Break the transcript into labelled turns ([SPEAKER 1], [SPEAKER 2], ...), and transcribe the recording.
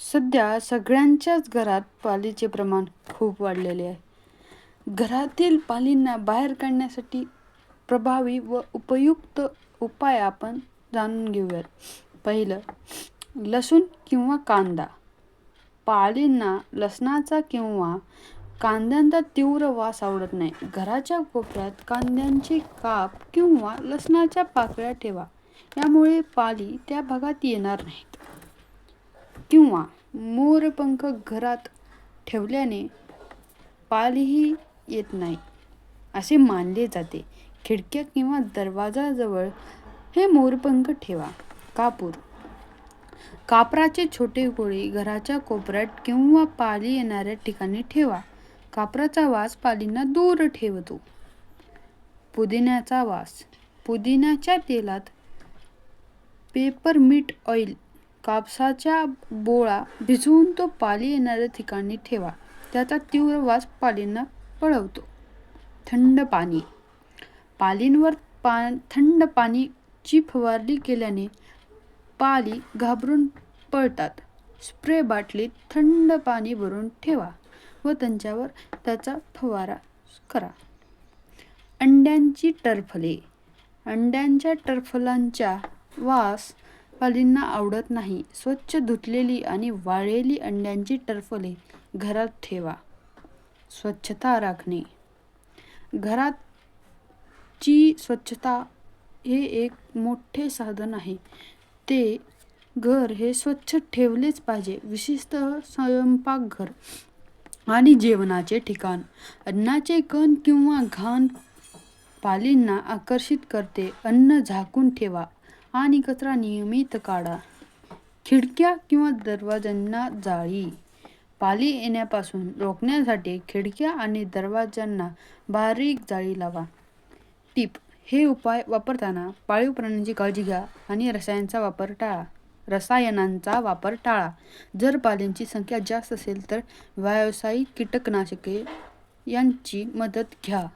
[SPEAKER 1] सध्या सगळ्यांच्याच घरात पालीचे प्रमाण खूप वाढलेले आहे. घरातील पालींना बाहेर काढण्यासाठी प्रभावी व उपयुक्त उपाय आपण जाणून घेऊयात. पहिलं लसूण किंवा कांदा. पालींना लसणाचा किंवा कांद्यांचा तीव्र वास आवडत नाही. घराच्या कोपऱ्यात कांद्यांची काप किंवा लसणाच्या पाकळ्या ठेवा. यामुळे पाली त्या भागात येणार नाहीत. किंवा मोरपंख घरात ठेवल्याने पालही येत नाही असे मानले जाते. खिडक्या किंवा दरवाजाजवळ हे मोरपंख ठेवा. कापूर. कापराचे छोटे गोळे घराच्या कोपऱ्यात किंवा पाली येणाऱ्या ठिकाणी ठेवा. कापराचा वास पालींना दूर ठेवतो. पुदिन्याचा वास. पुदिन्याच्या तेलात पेपरमीट ऑइल कापसाच्या बोळा भिजवून तो पाली येणाऱ्या ठिकाणी ठेवा. त्याचा तीव्र वास पालींना पळवतो थंड पाणी. पालींवर पा थंड पाणीची फवारणी केल्याने पाली घाबरून पळतात. स्प्रे बाटलीत थंड पाणी भरून ठेवा व त्यांच्यावर त्याचा फवारा करा. अंड्यांची टरफले. अंड्यांच्या टरफलांचा वास पालींना आवडत नाही. स्वच्छ धुतलेली आणि वाळलेली अंड्यांची टरफले घरात ठेवा. स्वच्छता राखणे. घराची स्वच्छता हे एक मोठे साधन आहे. ते घर हे स्वच्छ ठेवलेच पाहिजे. विशेषतः स्वयंपाकघर आणि जेवणाचे ठिकाण. अन्नाचे कण किंवा घाण पालींना आकर्षित करते. अन्न झाकून ठेवा. आणि कचरा नियमित काढा. खिडक्या किंवा दरवाजांना जाळी. पाली येण्यापासून रोखण्यासाठी खिडक्या आणि दरवाजांना बारीक जाळी लावा. टीप हे उपाय वापरताना पाळीव प्राण्यांची काळजी घ्या आणि रसायनांचा वापर टाळा. रसायनांचा वापर टाळा. जर पाल्यांची संख्या जास्त असेल तर व्यावसायिक कीटकनाशके यांची मदत घ्या.